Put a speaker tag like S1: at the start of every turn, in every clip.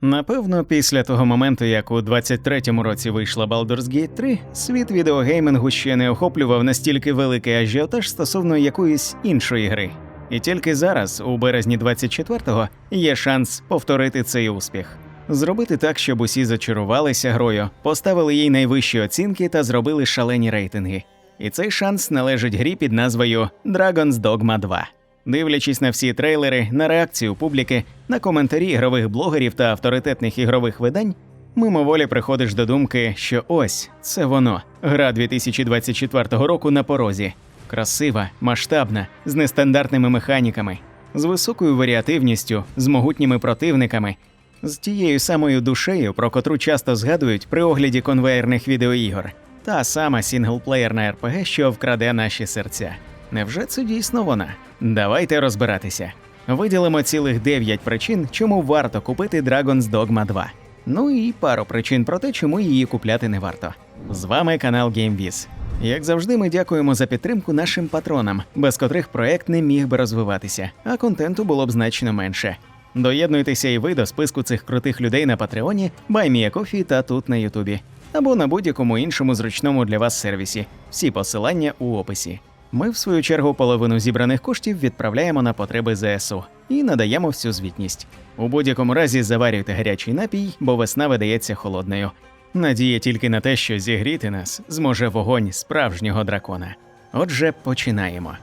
S1: Напевно, після того моменту, як у 23-му році вийшла Baldur's Gate 3, світ відеогеймингу ще не охоплював настільки великий ажіотаж стосовно якоїсь іншої гри. І тільки зараз, у березні 24-го, є шанс повторити цей успіх. Зробити так, щоб усі зачарувалися грою, поставили їй найвищі оцінки та зробили шалені рейтинги. І цей шанс належить грі під назвою Dragon's Dogma 2. Дивлячись на всі трейлери, на реакцію публіки, на коментарі ігрових блогерів та авторитетних ігрових видань, мимоволі приходиш до думки, що ось це воно, гра 2024 року на порозі. Красива, масштабна, з нестандартними механіками, з високою варіативністю, з могутніми противниками, з тією самою душею, про котру часто згадують при огляді конвеєрних відеоігор. Та сама сінглплеєрна РПГ, що вкраде наші серця. Невже це дійсно вона? Давайте розбиратися. Виділимо цілих 9 причин, чому варто купити Dragon's Dogma 2. Ну і пару причин про те, чому її купляти не варто. З вами канал GameViz. Як завжди, ми дякуємо за підтримку нашим патронам, без котрих проект не міг би розвиватися, а контенту було б значно менше. Доєднуйтеся і ви до списку цих крутих людей на Патреоні, BuyMeACoffee та тут на Ютубі, або на будь-якому іншому зручному для вас сервісі. Всі посилання у описі. Ми, в свою чергу, половину зібраних коштів відправляємо на потреби ЗСУ і надаємо всю звітність. У будь-якому разі заварюйте гарячий напій, бо весна видається холодною. Надія тільки на те, що зігріти нас зможе вогонь справжнього дракона. Отже, починаємо.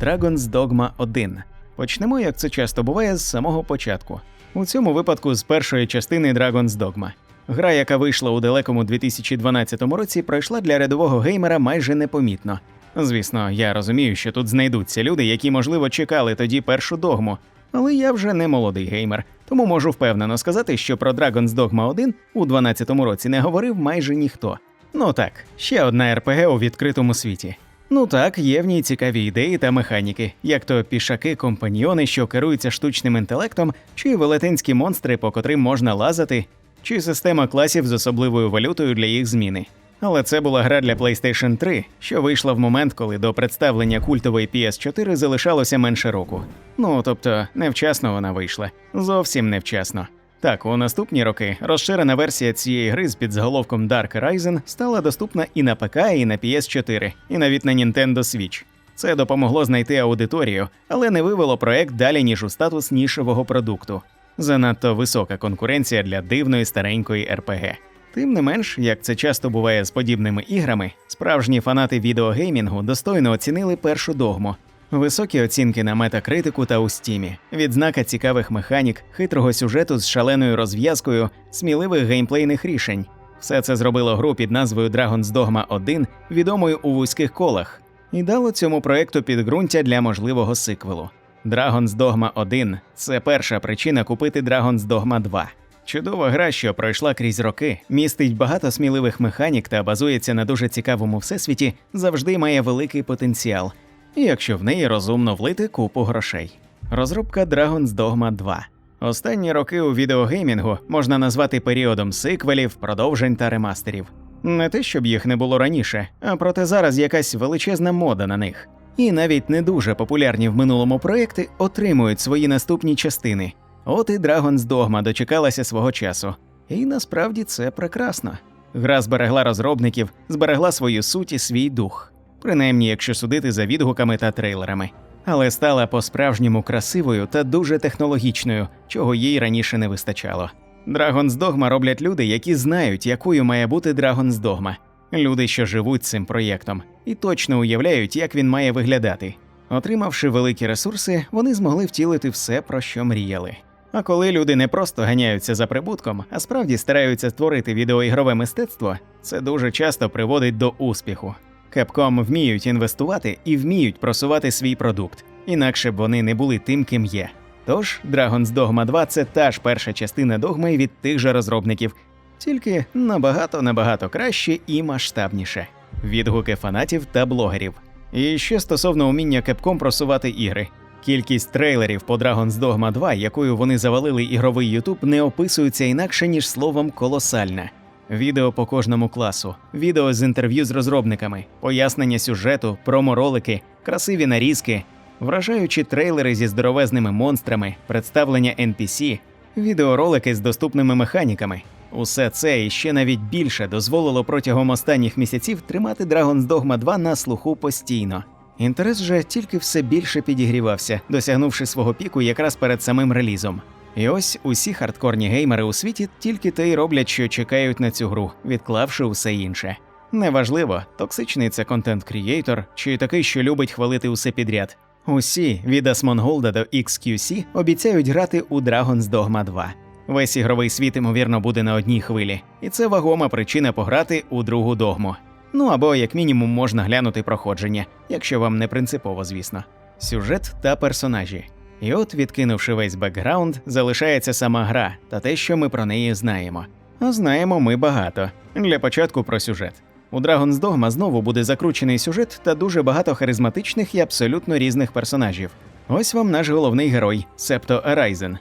S1: Dragon's Dogma 1. Почнемо, як це часто буває, з самого початку. У цьому випадку з першої частини Dragon's Dogma. Гра, яка вийшла у далекому 2012 році, пройшла для рядового геймера майже непомітно. Звісно, я розумію, що тут знайдуться люди, які, можливо, чекали тоді першу догму, але я вже не молодий геймер, тому можу впевнено сказати, що про Dragon's Dogma 1 у 2012 році не говорив майже ніхто. Ну так, ще одна РПГ у відкритому світі. Ну так, є в ній цікаві ідеї та механіки, як то пішаки, компаньйони, що керуються штучним інтелектом, чи велетенські монстри, по котрим можна лазати, чи система класів з особливою валютою для їх зміни. Але це була гра для PlayStation 3, що вийшла в момент, коли до представлення культової PS4 залишалося менше року. Ну тобто, невчасно вона вийшла, зовсім невчасно. Так, у наступні роки розширена версія цієї гри з підзаголовком Dark Horizon стала доступна і на ПК, і на PS4, і навіть на Nintendo Switch. Це допомогло знайти аудиторію, але не вивело проект далі ніж у статус нішевого продукту. Занадто висока конкуренція для дивної старенької РПГ. Тим не менш, як це часто буває з подібними іграми, справжні фанати відеогеймінгу достойно оцінили першу догму. Високі оцінки на метакритику та у стімі, відзнака цікавих механік, хитрого сюжету з шаленою розв'язкою, сміливих геймплейних рішень. Все це зробило гру під назвою Dragon's Dogma 1 відомою у вузьких колах, і дало цьому проекту підґрунтя для можливого сиквелу. Dragon's Dogma 1 це перша причина купити Dragon's Dogma 2. Чудова гра, що пройшла крізь роки, містить багато сміливих механік та базується на дуже цікавому всесвіті, завжди має великий потенціал, якщо в неї розумно влити купу грошей. Розробка Dragon's Dogma 2. Останні роки у відеогеймінгу можна назвати періодом сиквелів, продовжень та ремастерів. Не те, щоб їх не було раніше, а проте зараз якась величезна мода на них. І навіть не дуже популярні в минулому проекти отримують свої наступні частини. От і Dragon's Dogma дочекалася свого часу. І насправді це прекрасно. Гра зберегла розробників, зберегла свою суть і свій дух, принаймні, якщо судити за відгуками та трейлерами, але стала по-справжньому красивою та дуже технологічною, чого їй раніше не вистачало. Dragon's Dogma роблять люди, які знають, якою має бути Dragon's Dogma. Люди, що живуть цим проєктом, і точно уявляють, як він має виглядати. Отримавши великі ресурси, вони змогли втілити все, про що мріяли. А коли люди не просто ганяються за прибутком, а справді стараються створити відеоігрове мистецтво, це дуже часто приводить до успіху. Capcom вміють інвестувати і вміють просувати свій продукт, інакше б вони не були тим, ким є. Тож Dragon's Dogma 2 це та ж перша частина догми від тих же розробників, тільки набагато набагато краще і масштабніше. Відгуки фанатів та блогерів. І ще стосовно уміння Capcom просувати ігри. Кількість трейлерів по Dragon's Dogma 2, якою вони завалили ігровий YouTube, не описується інакше ніж словом колосальна. Відео по кожному класу, відео з інтерв'ю з розробниками, пояснення сюжету, проморолики, красиві нарізки, вражаючі трейлери зі здоровезними монстрами, представлення NPC, відеоролики з доступними механіками. Усе це і ще навіть більше дозволило протягом останніх місяців тримати Dragon's Dogma 2 на слуху постійно. Інтерес же тільки все більше підігрівався, досягнувши свого піку якраз перед самим релізом. І ось усі хардкорні геймери у світі тільки те й роблять, що чекають на цю гру, відклавши усе інше. Неважливо, токсичний це контент-крієйтор чи такий, що любить хвалити усе підряд. Усі від Asmongold до XQC обіцяють грати у Dragon's Dogma 2. Весь ігровий світ, ймовірно, буде на одній хвилі, і це вагома причина пограти у другу догму. Ну або як мінімум можна глянути проходження, якщо вам не принципово, звісно. Сюжет та персонажі. І от, відкинувши весь бекграунд, залишається сама гра та те, що ми про неї знаємо. А знаємо ми багато. Для початку про сюжет. У Dragon's Dogma знову буде закручений сюжет та дуже багато харизматичних і абсолютно різних персонажів. Ось вам наш головний герой Септо Арайзен.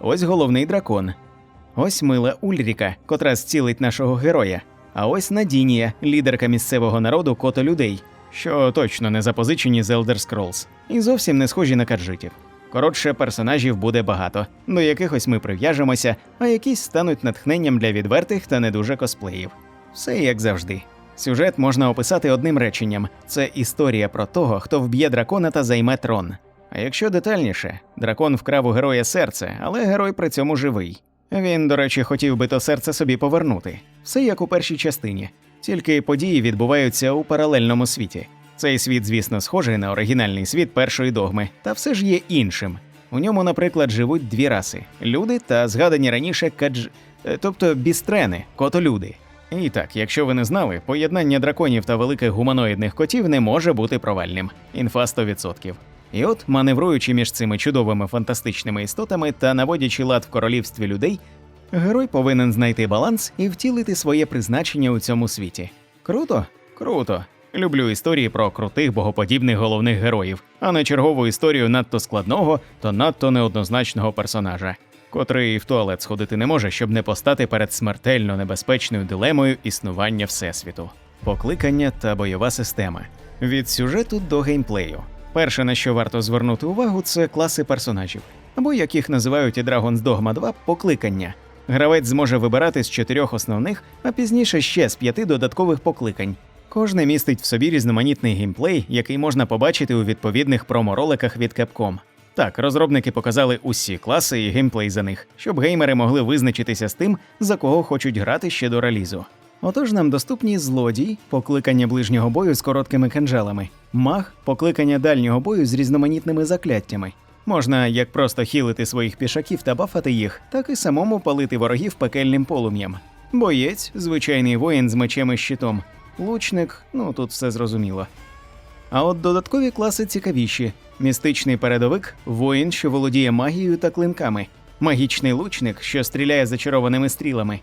S1: Ось головний дракон. Ось мила Ульріка, котра зцілить нашого героя. А ось Надінія, лідерка місцевого народу кото людей, що точно не запозичені з Elder Scrolls, і зовсім не схожі на каджитів. Коротше, персонажів буде багато, до якихось ми прив'яжемося, а якісь стануть натхненням для відвертих та не дуже косплеїв. Все як завжди. Сюжет можна описати одним реченням: це історія про того, хто вб'є дракона та займе трон. А якщо детальніше, дракон вкрав у героя серце, але герой при цьому живий. Він, до речі, хотів би то серце собі повернути. Все як у першій частині, тільки події відбуваються у паралельному світі. Цей світ, звісно, схожий на оригінальний світ першої догми, та все ж є іншим. У ньому, наприклад, живуть дві раси люди та згадані раніше кадж... е, тобто бістрени, котолюди. І так, якщо ви не знали, поєднання драконів та великих гуманоїдних котів не може бути провальним. Інфа 100%. І от, маневруючи між цими чудовими фантастичними істотами та наводячи лад в королівстві людей, герой повинен знайти баланс і втілити своє призначення у цьому світі. Круто? Круто. Люблю історії про крутих богоподібних головних героїв, а не чергову історію надто складного та надто неоднозначного персонажа, котрий в туалет сходити не може, щоб не постати перед смертельно небезпечною дилемою існування всесвіту. Покликання та бойова система від сюжету до геймплею. Перше, на що варто звернути увагу, це класи персонажів, або як їх називають і Dragon's Dogma 2 покликання. Гравець зможе вибирати з чотирьох основних, а пізніше ще з п'яти додаткових покликань. Кожне містить в собі різноманітний геймплей, який можна побачити у відповідних промо-роликах від Capcom. Так, розробники показали усі класи і геймплей за них, щоб геймери могли визначитися з тим, за кого хочуть грати ще до релізу. Отож нам доступні злодій, покликання ближнього бою з короткими кинджалами, маг, покликання дальнього бою з різноманітними закляттями. Можна як просто хілити своїх пішаків та бафати їх, так і самому палити ворогів пекельним полум'ям. Боєць, звичайний воїн з мечем і щитом. Лучник, ну тут все зрозуміло. А от додаткові класи цікавіші: містичний передовик воїн, що володіє магією та клинками, магічний лучник, що стріляє зачарованими стрілами,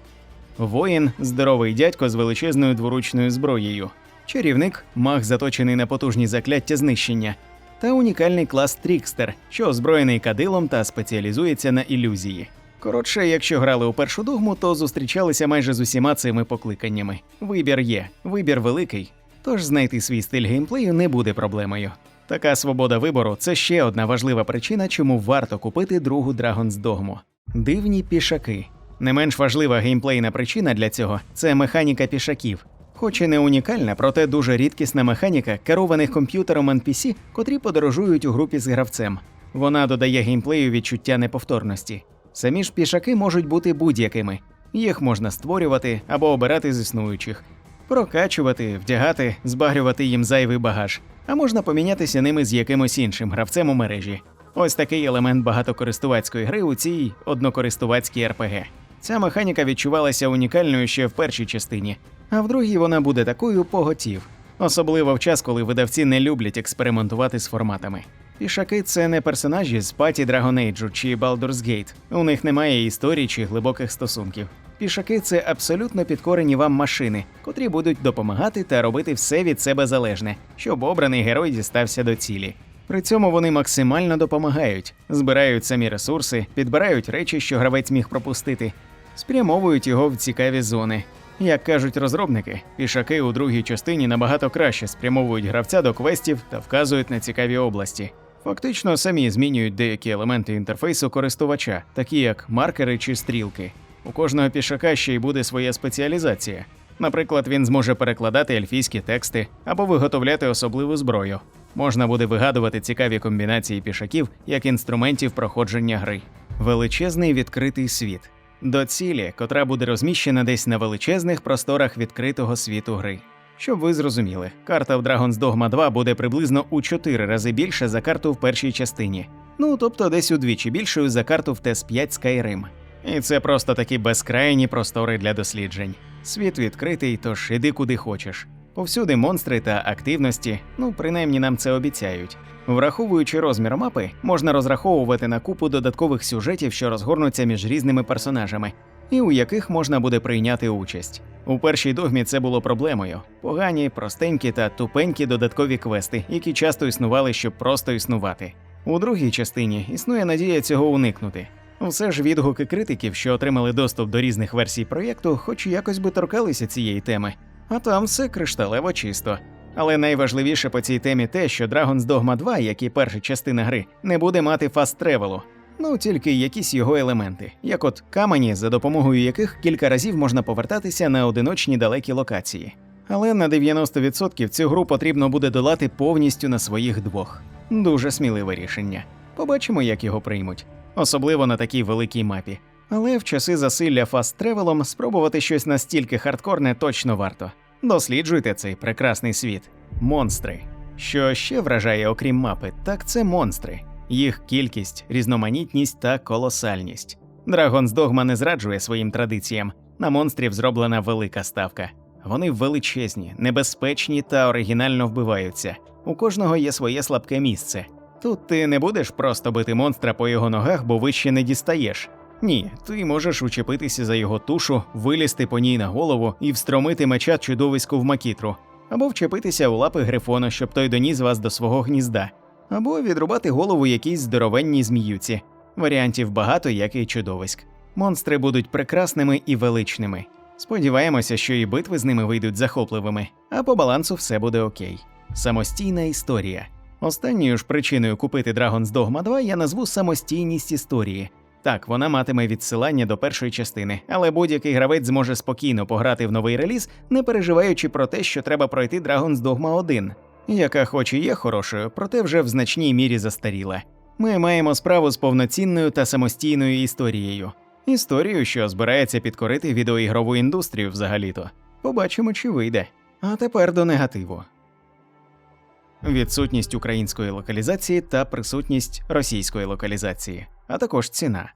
S1: воїн здоровий дядько з величезною дворучною зброєю, чарівник маг, заточений на потужні закляття знищення, та унікальний клас Трікстер, що озброєний кадилом та спеціалізується на ілюзії. Коротше, якщо грали у першу догму, то зустрічалися майже з усіма цими покликаннями. Вибір є, вибір великий, тож знайти свій стиль геймплею не буде проблемою. Така свобода вибору це ще одна важлива причина, чому варто купити другу Dragon's Dogma. Дивні пішаки. Не менш важлива геймплейна причина для цього це механіка пішаків. Хоч і не унікальна, проте дуже рідкісна механіка керованих комп'ютером NPC, котрі подорожують у групі з гравцем. Вона додає геймплею відчуття неповторності. Самі ж пішаки можуть бути будь-якими. Їх можна створювати або обирати з існуючих, прокачувати, вдягати, збагрювати їм зайвий багаж, а можна помінятися ними з якимось іншим гравцем у мережі. Ось такий елемент багатокористувацької гри у цій однокористувацькій РПГ. Ця механіка відчувалася унікальною ще в першій частині, а в другій вона буде такою поготів, особливо в час, коли видавці не люблять експериментувати з форматами. Пішаки це не персонажі з паті Dragon Age чи Baldur's Gate. У них немає історій чи глибоких стосунків. Пішаки це абсолютно підкорені вам машини, котрі будуть допомагати та робити все від себе залежне, щоб обраний герой дістався до цілі. При цьому вони максимально допомагають, збирають самі ресурси, підбирають речі, що гравець міг пропустити, спрямовують його в цікаві зони. Як кажуть розробники, пішаки у другій частині набагато краще спрямовують гравця до квестів та вказують на цікаві області. Фактично самі змінюють деякі елементи інтерфейсу користувача, такі як маркери чи стрілки. У кожного пішака ще й буде своя спеціалізація. Наприклад, він зможе перекладати ельфійські тексти або виготовляти особливу зброю. Можна буде вигадувати цікаві комбінації пішаків як інструментів проходження гри. Величезний відкритий світ. До цілі, котра буде розміщена десь на величезних просторах відкритого світу гри. Щоб ви зрозуміли, карта в Dragon's Dogma 2 буде приблизно у 4 рази більше за карту в першій частині. Ну тобто десь удвічі більшою за карту в ТЕС 5 Skyrim. І це просто такі безкрайні простори для досліджень. Світ відкритий, тож іди куди хочеш. Повсюди монстри та активності, ну принаймні нам це обіцяють. Враховуючи розмір мапи, можна розраховувати на купу додаткових сюжетів, що розгорнуться між різними персонажами, і у яких можна буде прийняти участь. У першій догмі це було проблемою: погані, простенькі та тупенькі додаткові квести, які часто існували, щоб просто існувати. У другій частині існує надія цього уникнути. Все ж відгуки критиків, що отримали доступ до різних версій проєкту, хоч якось би торкалися цієї теми, а там все кришталево чисто. Але найважливіше по цій темі те, що Dragon's Dogma 2, як і перша частина гри, не буде мати фаст тревелу. Ну тільки якісь його елементи, як от камені, за допомогою яких кілька разів можна повертатися на одиночні далекі локації. Але на 90% цю гру потрібно буде долати повністю на своїх двох. Дуже сміливе рішення. Побачимо, як його приймуть, особливо на такій великій мапі. Але в часи засилля фаст-тревелом спробувати щось настільки хардкорне точно варто. Досліджуйте цей прекрасний світ. Монстри. Що ще вражає, окрім мапи, так це монстри, їх кількість, різноманітність та колосальність. Dragon's Dogma не зраджує своїм традиціям. На монстрів зроблена велика ставка. Вони величезні, небезпечні та оригінально вбиваються. У кожного є своє слабке місце. Тут ти не будеш просто бити монстра по його ногах, бо вище не дістаєш. Ні, ти можеш учепитися за його тушу, вилізти по ній на голову і встромити меча чудовиську в макітру, або вчепитися у лапи грифона, щоб той доніс вас до свого гнізда, або відрубати голову якійсь здоровенній зміюці. Варіантів багато, як і чудовиськ. Монстри будуть прекрасними і величними. Сподіваємося, що і битви з ними вийдуть захопливими, а по балансу все буде окей. Самостійна історія. Останньою ж причиною купити Dragon's Dogma 2 я назву самостійність історії. Так, вона матиме відсилання до першої частини, але будь-який гравець зможе спокійно пограти в новий реліз, не переживаючи про те, що треба пройти Dragon's Dogma 1, яка хоч і є хорошою, проте вже в значній мірі застаріла. Ми маємо справу з повноцінною та самостійною історією. Історію, що збирається підкорити відеоігрову індустрію взагалі-то. Побачимо, чи вийде. А тепер до негативу. Відсутність української локалізації та присутність російської локалізації, а також ціна.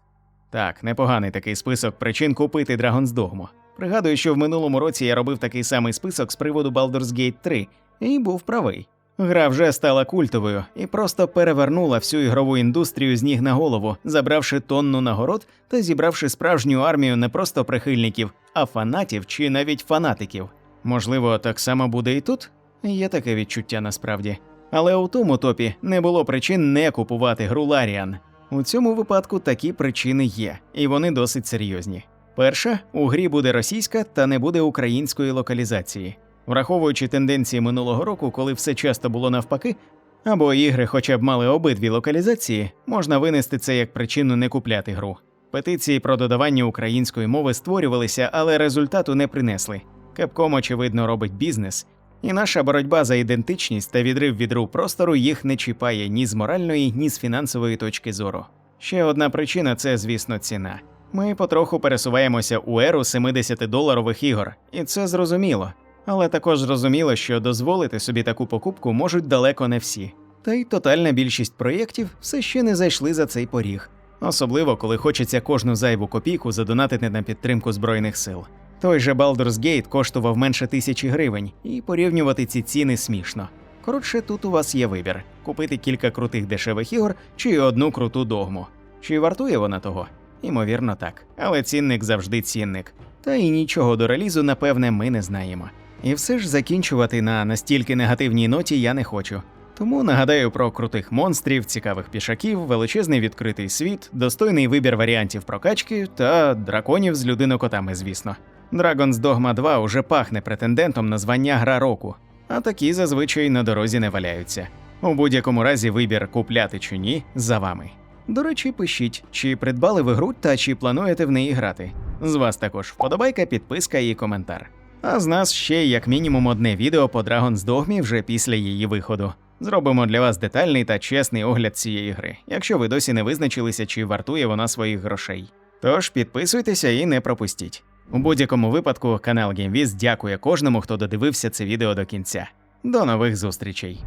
S1: Так, непоганий такий список причин купити Dragon's Dogma. Пригадую, що в минулому році я робив такий самий список з приводу Baldur's Gate 3 і був правий. Гра вже стала культовою і просто перевернула всю ігрову індустрію з ніг на голову, забравши тонну нагород та зібравши справжню армію не просто прихильників, а фанатів чи навіть фанатиків. Можливо, так само буде і тут? Є таке відчуття насправді. Але у тому топі не було причин не купувати гру Ларіан. У цьому випадку такі причини є, і вони досить серйозні. Перша у грі буде російська та не буде української локалізації. Враховуючи тенденції минулого року, коли все часто було навпаки, або ігри хоча б мали обидві локалізації, можна винести це як причину не купляти гру. Петиції про додавання української мови створювалися, але результату не принесли. Capcom, очевидно, робить бізнес, і наша боротьба за ідентичність та відрив від ру простору їх не чіпає ні з моральної, ні з фінансової точки зору. Ще одна причина це, звісно, ціна. Ми потроху пересуваємося у еру 70-доларових ігор, і це зрозуміло. Але також зрозуміло, що дозволити собі таку покупку можуть далеко не всі. Та й тотальна більшість проєктів все ще не зайшли за цей поріг, особливо коли хочеться кожну зайву копійку задонатити на підтримку збройних сил. Той же Baldur's Gate коштував менше тисячі гривень, і порівнювати ці ціни смішно. Коротше, тут у вас є вибір: купити кілька крутих дешевих ігор чи одну круту догму. Чи вартує вона того? Ймовірно, так. Але цінник завжди цінник. Та і нічого до релізу, напевне, ми не знаємо. І все ж закінчувати на настільки негативній ноті я не хочу. Тому нагадаю про крутих монстрів, цікавих пішаків, величезний відкритий світ, достойний вибір варіантів прокачки та драконів з людинокотами, звісно. Dragon's Dogma 2 уже пахне претендентом на звання гра року, а такі зазвичай на дорозі не валяються. У будь-якому разі вибір купляти чи ні за вами. До речі, пишіть, чи придбали ви гру та чи плануєте в неї грати. З вас також вподобайка, підписка і коментар. А з нас ще як мінімум одне відео по Dragon's Dogma вже після її виходу. Зробимо для вас детальний та чесний огляд цієї гри, якщо ви досі не визначилися, чи вартує вона своїх грошей. Тож підписуйтеся і не пропустіть. У будь-якому випадку канал GameWiz дякує кожному, хто додивився це відео до кінця. До нових зустрічей!